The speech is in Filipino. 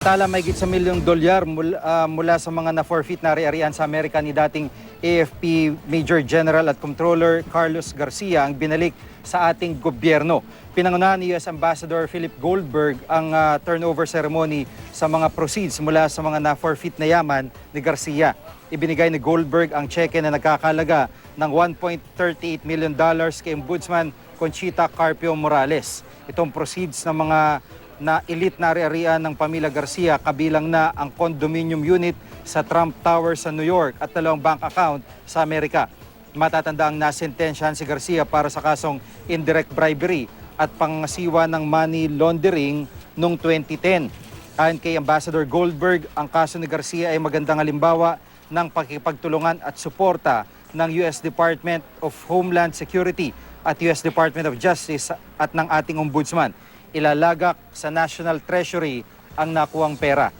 Tala may sa milyong dolyar mula, ah, mula sa mga na-forfeit na ari-arian sa Amerika ni dating AFP Major General at Controller Carlos Garcia ang binalik sa ating gobyerno. Pinangunahan ni US Ambassador Philip Goldberg ang ah, turnover ceremony sa mga proceeds mula sa mga na-forfeit na yaman ni Garcia. Ibinigay ni Goldberg ang cheque na nagkakalaga ng 1.38 million dollars kay Ombudsman Conchita Carpio Morales. Itong proceeds ng mga na elite na ari-arian ng pamilya Garcia kabilang na ang condominium unit sa Trump Tower sa New York at dalawang bank account sa Amerika. Matatanda ang nasentensyahan si Garcia para sa kasong indirect bribery at pangasiwa ng money laundering noong 2010. Ayon kay Ambassador Goldberg, ang kaso ni Garcia ay magandang halimbawa ng pakikipagtulungan at suporta ng US Department of Homeland Security at US Department of Justice at ng ating ombudsman ilalagak sa National Treasury ang nakuwang pera.